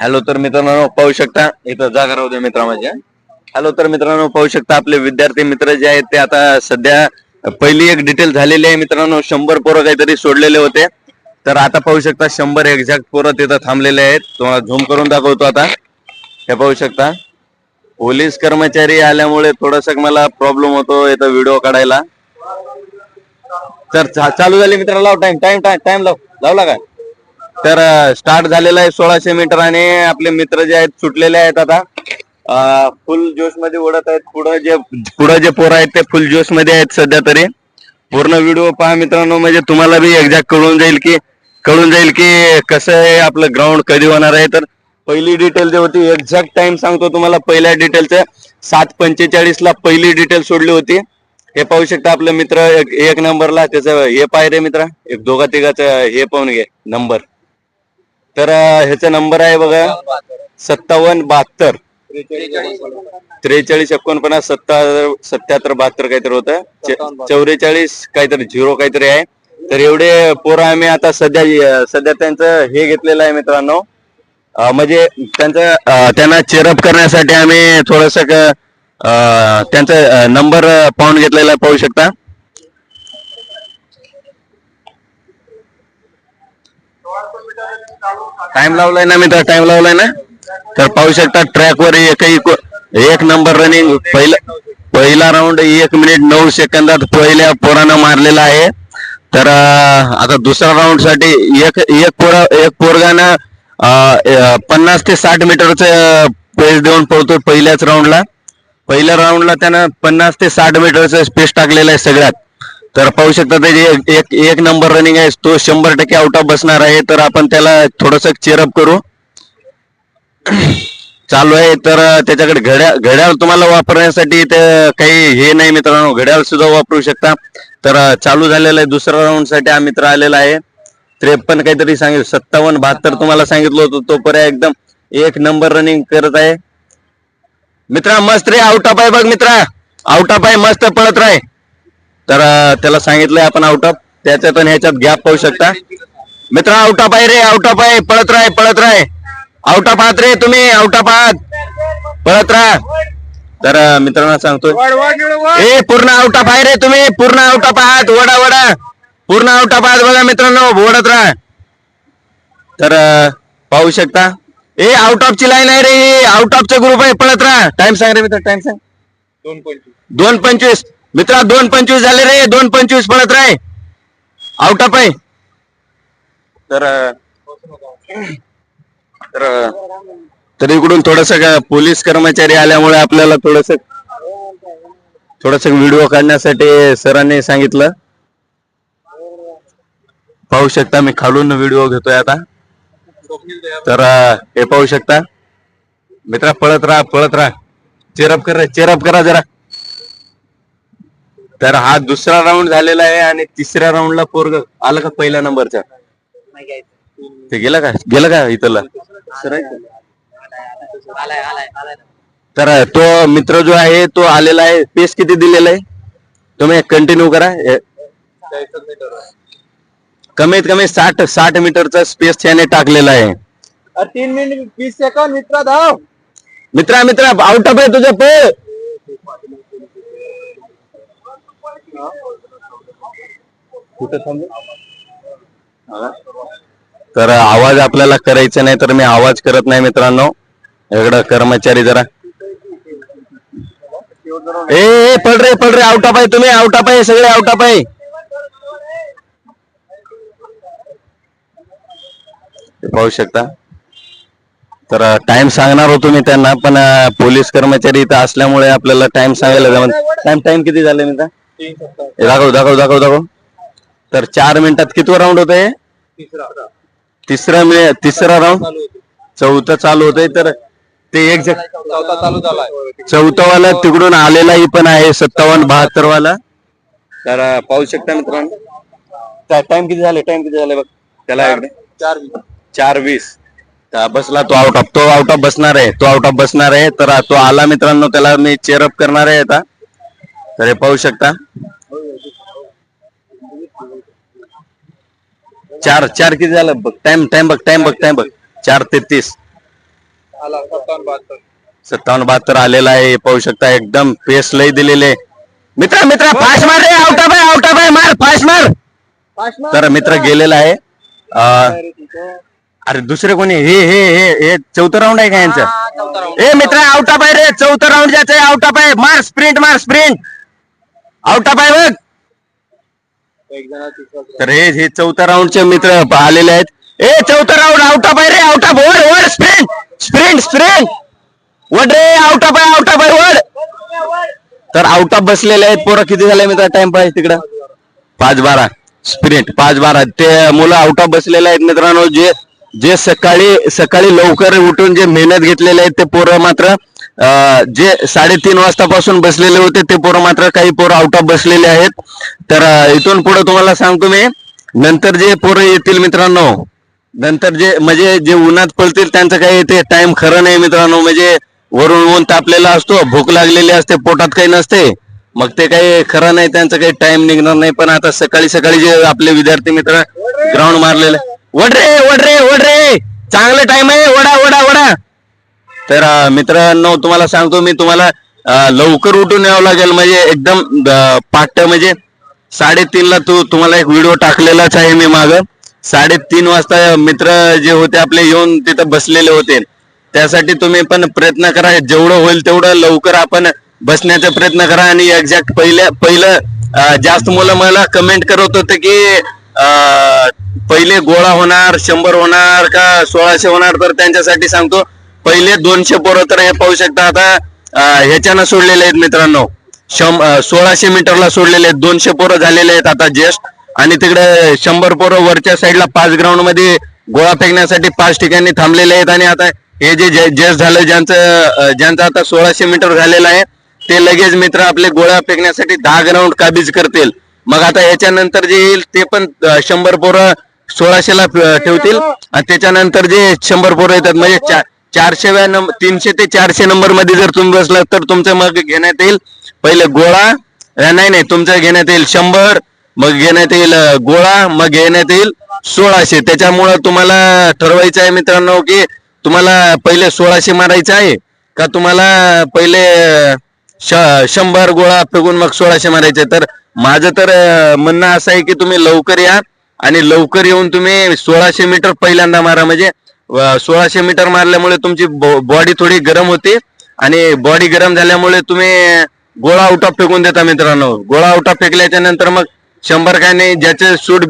Hello तर मित्रांनो पाहू शकता इथं जागा राहू दे मित्रा माझ्या हॅलो तर मित्रांनो पाहू शकता आपले विद्यार्थी मित्र जे आहेत ते आता सध्या पहिली एक डिटेल झालेली आहे मित्रांनो शंभर पोरं काहीतरी सोडलेले होते. तर आता पाहू शकता शंभर एक्झॅक्ट पोरं तिथं थांबलेले आहेत. तुम्हाला झूम करून दाखवतो आता. हे पाहू शकता पोलीस कर्मचारी आल्यामुळे थोडस मला प्रॉब्लेम होतो इथं व्हिडिओ काढायला. तर चालू झाली मित्र लाव टाइम टाइम टाइम टाइम लाव. लावला का तर स्टार्ट झालेला आहे सोळाशे मीटर आणि आपले मित्र जे आहेत सुटलेले आहेत आता. फुल जोशमध्ये उडत आहेत. पुढे जे पुढे जे पोरं आहेत ते फुल जोशमध्ये आहेत सध्या तरी. पूर्ण व्हिडिओ पहा मित्रांनो म्हणजे तुम्हाला बी एक्झॅक्ट कळून जाईल की कळून जाईल की कसं आहे आपलं ग्राउंड कधी होणार आहे. तर पहिली डिटेल जी होती एक्झॅक्ट टाइम सांगतो तुम्हाला. पहिल्या डिटेलचं सात पंचेचाळीस ला पहिली डिटेल सोडली होती. हे पाहू शकता आपले मित्र एक, एक नंबरला त्याचं हे पाय रे मित्र. एक दोघा तिघाचं हे पाहून घे. नंबर तर ह्याचा नंबर आहे बघा सत्तावन्न बहात्तर. त्रेचाळीस एकोणपन्नास सत्ता सत्याहत्तर बहात्तर काहीतरी होतं. चौवेचाळीस काहीतरी झिरो काहीतरी आहे. तर एवढे पोरं आम्ही आता सध्या सध्या त्यांचं हे घेतलेलं आहे मित्रांनो. म्हणजे त्यांचं त्यांना चेअरअप करण्यासाठी आम्ही थोडस त्यांचा नंबर पाहून घेतलेला आहे, पाहू शकता. टाइम लावलाय ना मित्र टाइम लावलाय ना? तर पाहू शकता ट्रॅक वर एकही एक नंबर रनिंग पहिला पहिला राऊंड एक मिनिट नऊ सेकंदात पहिल्या पोरानं मारलेला आहे. तर आता दुसऱ्या राऊंडसाठी एक एक पोरा एक पोरगानं पन्नास ते साठ मीटरचं पेस देऊन पळतो पहिल्याच राऊंडला पहिल्या राऊंडला त्यानं पन्नास ते साठ मीटरचं स्पेस टाकलेलं आहे सगळ्यात. तर पाहू शकता त्याची एक- एक एक नंबर रनिंग आहे तो शंभर टक्के आउट ऑफ बसणार आहे. तर आपण त्याला थोडस चेअरअप करू. चालू आहे. तर त्याच्याकडे घड्याळ घड्याळ तुम्हाला वापरण्यासाठी ते काही हे नाही मित्रांनो. घड्याळ सुद्धा वापरू शकता. तर चालू झालेलं आहे. दुसऱ्या राऊंडसाठी हा मित्र आलेला आहे. त्रेपन्न काहीतरी सांगितलं. सत्तावन्न बहात्तर तुम्हाला सांगितलं होतं. तो पर्याय एकदम एक नंबर रनिंग करत आहे. मित्रा मस्त रे. आउट ऑफ आहे बघ मित्रा. आउट ऑफ आहे मस्त पळत राह तर त्याला सांगितलंय आपण आउट ऑफ त्याच्यात आणि ह्याच्यात गॅप पाहू शकता. मित्र आउट ऑफ आहे रे आउट ऑफ आहे. पळत राह पळत राह आउट ऑफ आहात रे तुम्ही आउट ऑफ आहात. पळत राहा. तर मित्रांना सांगतोय. ए पूर्ण आउट ऑफ आहे रे तुम्ही. पूर्ण आउट ऑफ आहात. वडा वडा. पूर्ण आउट ऑफ आहात बघा मित्रांनो. ओढत राहा. तर पाहू शकता. ए आउट ऑफ ची लाईन आहे रे. आउट ऑफ चा ग्रुप आहे. पळत राहा. टाइम सांग रे मित्र टाइम सांग. दोन पंचवीस. मित्रा दोन पंचवीस झाले रे दोन पंचवीस पळत राय. आउट ऑफ आहे. तर तर तर इकडून थोडस पोलीस कर्मचारी आल्यामुळे आपल्याला थोडस थोडस व्हिडिओ काढण्यासाठी सरांनी सांगितलं. पाहू शकता मी खालून व्हिडिओ घेतोय आता. तर हे पाहू शकता. मित्रा पळत राहा पळत राहा. चेअरअप करा चेरअप करा जरा. तर हा दुसरा राऊंड झालेला आहे आणि तिसऱ्या राऊंडला पोरग आलं का पहिल्या नंबरच्या? ते गेलं का? गेलं का इथला तर तो मित्र जो आहे तो आलेला आहे. पेस किती दिलेला आहे? तुम्ही कंटिन्यू करा. कमीत कमी साठ साठ मीटरचा स्पेस त्याने टाकलेला आहे. तीन मिनिट वीस सेकंद मित्रा धाव. मित्रा मित्रा आउट ऑफ आहे तुझं पे तर आवाज आपल्याला करायचा नाही तर मी आवाज करत नाही मित्रांनो. इकडं कर्मचारी जरा. ए पड रे पड रे आउट पाय तुम्ही आवटा पाय सगळे आवटा पाय पाहू शकता. तर टाइम सांगणार होतो मी त्यांना पण पोलीस कर्मचारी इथं असल्यामुळे आपल्याला टाइम सांगायला जमत टाइम टाइम किती झाले मित्र? हे दाखव दाखव दाखव दाखव. तर चार मिनिटात किती राऊंड होत आहे तिसरा मिनिट तिसरा राऊंड चौथा चालू होतंय तर ते एक चौथा चालू झालाय. चौथा वाला तिकडून आलेलाही पण आहे सत्तावन्न बहात्तर वाला तर पाहू शकता मित्रांनो. टाइम किती झाले टाइम किती झाले बघ. त्याला चार चार वीस. तर बसला तो आउट ऑफ तो आउट ऑफ बसणार आहे तो आउट ऑफ बसणार आहे. तर तो आला मित्रांनो त्याला मी चेअरअप करणार आहे आता. तर हे पाहू शकता. चार चार किती झालं? बघ टाइम टाइम बघ टाइम बघ टाइम बघ. चार तेहतीस सत्तावन्न बहात्तर आलेला आहे. हे पाहू शकता एकदम पेस लय दिलेले. मित्र मित्र फास्ट मार रे आउट ऑफ आहे आउट ऑफ आहे मार फास्ट मार. तर मित्र गेलेला आहे. अरे दुसरे कोणी? हे हे हे हे चौथं राऊंड आहे का यांचं? ए मित्र आउट ऑफ आहे रे. चौथं राऊंड ज्याचं आहे आउट ऑफ आहे मार स्प्रिंट मार स्प्रिंट आउट ऑफ आहे बघ. तर हे हे चौथ्या राऊंडचे मित्र आलेले आहेत. ए चौथा राऊंड आउट ऑफ आहे रे आउट ऑफ वर वर स्प्रिंट स्प्रिंट स्प्रिंट वड रे आउट ऑफ आहे आउट ऑफ आहे वड तर आउट ऑफ बसलेले आहेत पोरं. किती झाले मित्र? टाइम पाहिजे तिकडं. पाच बारा. स्प्रिंट पाच बारा. ते मुलं आउट ऑफ बसलेले आहेत मित्रांनो. जे जे सकाळी सकाळी लवकर उठून जे मेहनत घेतलेले आहेत ते पोरं मात्र जे साडेतीन वाजतापासून बसलेले होते ते पोरं मात्र काही पोरं आउट ऑफ बसलेले आहेत. तर इथून पुढे तुम्हाला सांगतो मी नंतर जे पोरं येतील मित्रांनो नंतर जे म्हणजे जे उन्हात पळतील त्यांचं काही ते टाइम खरं नाही मित्रांनो. म्हणजे वरून ऊन तापलेला असतो भूक लागलेली असते पोटात काही नसते. मग ते काही खरं नाही त्यांचं काही टाइम निघणार नाही. पण आता सकाळी सकाळी जे आपले विद्यार्थी मित्र ग्राउंड मारलेले वडरे वडरे वडरे! चांगलं टाइम आहे वडा वडा तर मित्रांनो तुम्हाला सांगतो मी तुम्हाला लवकर उठून यावं लागेल. म्हणजे एकदम पाठ म्हणजे साडेतीनला तू तुम्हाला एक व्हिडिओ टाकलेलाच आहे मी माग. साडेतीन वाजता मित्र जे होते आपले येऊन तिथं बसलेले होते. त्यासाठी तुम्ही पण प्रयत्न करा. जेवढं होईल तेवढं लवकर आपण बसण्याचा प्रयत्न करा. आणि एक्झॅक्ट पहिल्या पहिलं जास्त मुलं मला कमेंट करत होते की पहिले गोळा होणार शंभर होणार का सोळाशे होणार? तर त्यांच्यासाठी सांगतो पहिले दोनशे पोरं तर हे पाहू शकता आता ह्याच्यानं सोडलेले आहेत मित्रांनो. शं सोळाशे मीटरला सोडलेले आहेत. दोनशे पोरं झालेले आहेत आता जेस्ट आणि तिकडे शंभर पोरं वरच्या साईडला पाच ग्राउंडमध्ये गोळा फेकण्यासाठी पाच ठिकाणी थांबलेले आहेत. आणि आता हे जे जेस्ट झालं ज्यांचं ज्यांचं आता सोळाशे मीटर झालेलं आहे ते लगेच मित्र आपले गोळा फेकण्यासाठी दहा ग्राउंड काबीज करतील. मग आता याच्यानंतर जे येईल ते पण शंभर पोरं सोळाशेला ठेवतील. आणि त्याच्यानंतर जे शंभर पोरं येतात म्हणजे चारशेव्या चारशे नंबर तीनशे ते चारशे नंबरमध्ये जर तुम्ही बसला तर तुमचं मग घेण्यात येईल पहिले गोळा नाही नाही तुमचं घेण्यात येईल शंभर मग घेण्यात येईल गोळा मग घेण्यात येईल सोळाशे. त्याच्यामुळं तुम्हाला ठरवायचं आहे मित्रांनो की तुम्हाला पहिले सोळाशे मारायचं आहे का तुम्हाला पहिले श- शंभर गोळा फेकून मग सोळाशे मारायचे? तर माझं तर म्हणणं असं आहे की तुम्ही लवकर या आणि लवकर येऊन तुम्ही सोळाशे मीटर पहिल्यांदा मारा. म्हणजे सोळाशे मीटर मारल्यामुळे तुमची बॉडी थोडी गरम होते. आणि बॉडी गरम झाल्यामुळे तुम्ही गोळा आउट ऑफ फेकून देता मित्रांनो. गोळा आउट ऑफ फेकल्याच्या नंतर मग शंभर काय नाही ज्याचे सूट